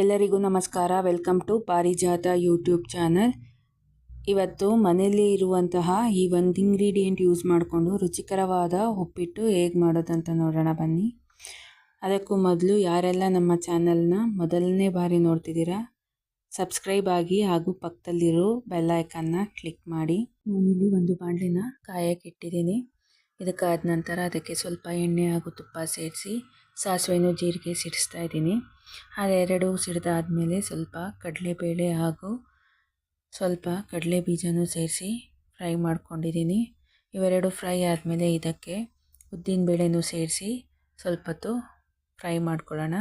ಎಲ್ಲರಿಗೂ ನಮಸ್ಕಾರ. Welcome to Parijata YouTube channel. ಇವತ್ತು ಮನೆಯಲ್ಲಿ ಇರುವಂತಹ ಈ ಒಂದು ಇಂಗ್ರೀಡಿಯೆಂಟ್ ಯೂಸ್ ಮಾಡಿಕೊಂಡು ರುಚಿಕರವಾದ ಉಪ್ಪಿಟ್ಟು ಹೇಗೆ ಮಾಡೋದಂತ ನೋಡೋಣ ಬನ್ನಿ. ಅದಕ್ಕೂ ಮೊದಲು ಯಾರೆಲ್ಲ ನಮ್ಮ ಚಾನಲ್ನ ಮೊದಲನೇ ಬಾರಿ ನೋಡ್ತಿದ್ದೀರಾ, ಸಬ್ಸ್ಕ್ರೈಬ್ ಆಗಿ ಹಾಗೂ ಪಕ್ಕದಲ್ಲಿರೋ ಬೆಲ್ಲೈಕನ್ನ ಕ್ಲಿಕ್ ಮಾಡಿ. ನಾನಿಲ್ಲಿ ಒಂದು ಬಾಣಲಿನ ಕಾಯಕ್ಕೆ ಇಟ್ಟಿದ್ದೀನಿ. ಇದಕ್ಕಾದ ನಂತರ ಅದಕ್ಕೆ ಸ್ವಲ್ಪ ಎಣ್ಣೆ ಹಾಗೂ ತುಪ್ಪ ಸೇರಿಸಿ ಸಾಸಿವೆನೂ ಜೀರಿಗೆ ಸಿಡಿಸ್ತಾ ಇದ್ದೀನಿ. ಅದೆರಡು ಸಿಡಿದಾದ್ಮೇಲೆ ಸ್ವಲ್ಪ ಕಡಲೆಬೇಳೆ ಹಾಗೂ ಸ್ವಲ್ಪ ಕಡಲೆ ಬೀಜನೂ ಸೇರಿಸಿ ಫ್ರೈ ಮಾಡ್ಕೊಂಡಿದ್ದೀನಿ. ಇವೆರಡು ಫ್ರೈ ಆದಮೇಲೆ ಇದಕ್ಕೆ ಉದ್ದಿನಬೇಳೆನೂ ಸೇರಿಸಿ ಸ್ವಲ್ಪ ಹೊತ್ತು ಫ್ರೈ ಮಾಡ್ಕೊಳ್ಳೋಣ.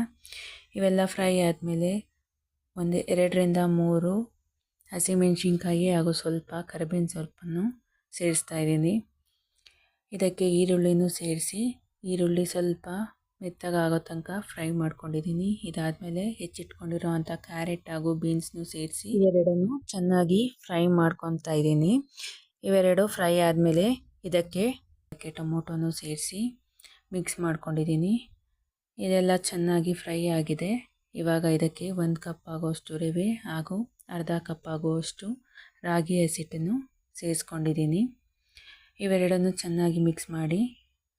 ಇವೆಲ್ಲ ಫ್ರೈ ಆದಮೇಲೆ ಒಂದು ಎರಡರಿಂದ ಮೂರು ಹಸಿಮೆಣಸಿನ್ಕಾಯಿ ಹಾಗೂ ಸ್ವಲ್ಪ ಕರಿಬೇವಿನ ಸೊಪ್ಪನ್ನು ಸೇರಿಸ್ತಾ ಇದ್ದೀನಿ. ಇದಕ್ಕೆ ಈರುಳ್ಳಿನೂ ಸೇರಿಸಿ, ಈರುಳ್ಳಿ ಸ್ವಲ್ಪ ಮೆತ್ತಗಾಗೋ ತನಕ ಫ್ರೈ ಮಾಡ್ಕೊಂಡಿದ್ದೀನಿ. ಇದಾದಮೇಲೆ ಅಂಥ ಕ್ಯಾರೆಟ್ ಹಾಗೂ ಬೀನ್ಸ್ನು ಸೇರಿಸಿ ಇವೆರಡನ್ನು ಚೆನ್ನಾಗಿ ಫ್ರೈ ಮಾಡ್ಕೊತಾ ಇದ್ದೀನಿ. ಇವೆರಡು ಫ್ರೈ ಆದಮೇಲೆ ಇದಕ್ಕೆ ಇದಕ್ಕೆ ಟೊಮೊಟೊನೂ ಸೇರಿಸಿ ಮಿಕ್ಸ್ ಮಾಡ್ಕೊಂಡಿದ್ದೀನಿ. ಇದೆಲ್ಲ ಚೆನ್ನಾಗಿ ಫ್ರೈ ಆಗಿದೆ. ಇವಾಗ ಇದಕ್ಕೆ ಒಂದು ಕಪ್ ಆಗೋಷ್ಟು ರವೆ ಹಾಗೂ ಅರ್ಧ ಕಪ್ ಆಗುವಷ್ಟು ರಾಗಿ ಹಸಿಟ್ಟನ್ನು ಸೇರಿಸ್ಕೊಂಡಿದ್ದೀನಿ. ಇವೆರಡನ್ನು ಚೆನ್ನಾಗಿ ಮಿಕ್ಸ್ ಮಾಡಿ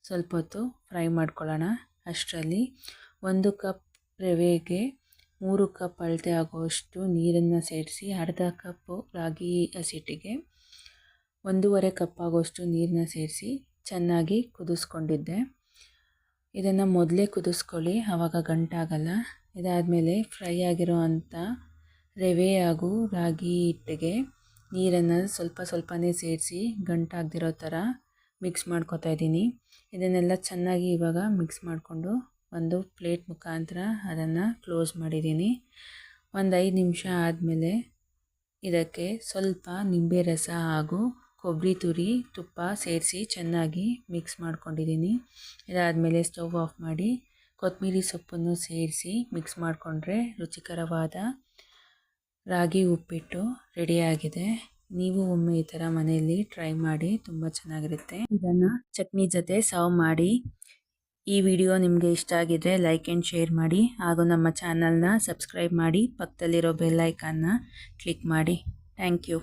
ಸ್ವಲ್ಪ ಹೊತ್ತು ಫ್ರೈ ಮಾಡ್ಕೊಳ್ಳೋಣ ಅಷ್ಟರಲ್ಲಿ. ಒಂದು ಕಪ್ ರವೆಗೆ ಮೂರು ಕಪ್ ಅಳತೆ ಆಗುವಷ್ಟು ನೀರನ್ನು ಸೇರಿಸಿ ಅರ್ಧ ಕಪ್ಪು ರಾಗಿ ಹಸಿಟ್ಟಿಗೆ ಒಂದೂವರೆ ಕಪ್ ಆಗುವಷ್ಟು ನೀರನ್ನ ಸೇರಿಸಿ ಚೆನ್ನಾಗಿ ಕುದಿಸ್ಕೊಂಡಿದ್ದೆ. ಇದನ್ನು ಮೊದಲೇ ಕುದಿಸ್ಕೊಳ್ಳಿ ಆವಾಗ ಗಂಟಾಗಲ್ಲ. ಇದಾದಮೇಲೆ ಫ್ರೈ ಆಗಿರೋ ಅಂಥ ರವೆ ಹಾಗೂ ರಾಗಿ ಹಿಟ್ಟಿಗೆ ನೀರನ್ನು ಸ್ವಲ್ಪ ಸ್ವಲ್ಪನೇ ಸೇರಿಸಿ ಗಂಟಾಗದಿರೋ ಥರ ಮಿಕ್ಸ್ ಮಾಡ್ಕೊತಾ ಇದ್ದೀನಿ. ಇದನ್ನೆಲ್ಲ ಚೆನ್ನಾಗಿ ಇವಾಗ ಮಿಕ್ಸ್ ಮಾಡಿಕೊಂಡು ಒಂದು ಪ್ಲೇಟ್ ಮುಖಾಂತರ ಅದನ್ನು ಕ್ಲೋಸ್ ಮಾಡಿದ್ದೀನಿ. ಒಂದು ಐದು ನಿಮಿಷ ಆದಮೇಲೆ ಇದಕ್ಕೆ ಸ್ವಲ್ಪ ನಿಂಬೆ ರಸ ಹಾಗೂ ಕೊಬ್ಬರಿ ತುರಿ, ತುಪ್ಪ ಸೇರಿಸಿ ಚೆನ್ನಾಗಿ ಮಿಕ್ಸ್ ಮಾಡ್ಕೊಂಡಿದ್ದೀನಿ. ಇದಾದಮೇಲೆ ಸ್ಟವ್ ಆಫ್ ಮಾಡಿ ಕೊತ್ತಂಬರಿ ಸೊಪ್ಪನ್ನು ಸೇರಿಸಿ ಮಿಕ್ಸ್ ಮಾಡಿಕೊಂಡ್ರೆ ರುಚಿಕರವಾದ ರಾಗಿ ಉಪ್ಪಿಟ್ಟು ರೆಡಿಯಾಗಿದೆ. ನೀವು ಒಮ್ಮೆ ಈ ಥರ ಮನೆಯಲ್ಲಿ ಟ್ರೈ ಮಾಡಿ ತುಂಬ ಚೆನ್ನಾಗಿರುತ್ತೆ. ಇದನ್ನು ಚಟ್ನಿ ಜೊತೆ ಸರ್ವ್ ಮಾಡಿ. ಈ ವಿಡಿಯೋ ನಿಮಗೆ ಇಷ್ಟ ಆಗಿದ್ರೆ ಲೈಕ್ ಆ್ಯಂಡ್ ಶೇರ್ ಮಾಡಿ. ಹಾಗೂ ನಮ್ಮ ಚಾನಲ್ನ ಸಬ್ಸ್ಕ್ರೈಬ್ ಮಾಡಿ. ಪಕ್ಕದಲ್ಲಿರೋ ಬೆಲ್ ಕ್ಲಿಕ್ ಮಾಡಿ. Thank you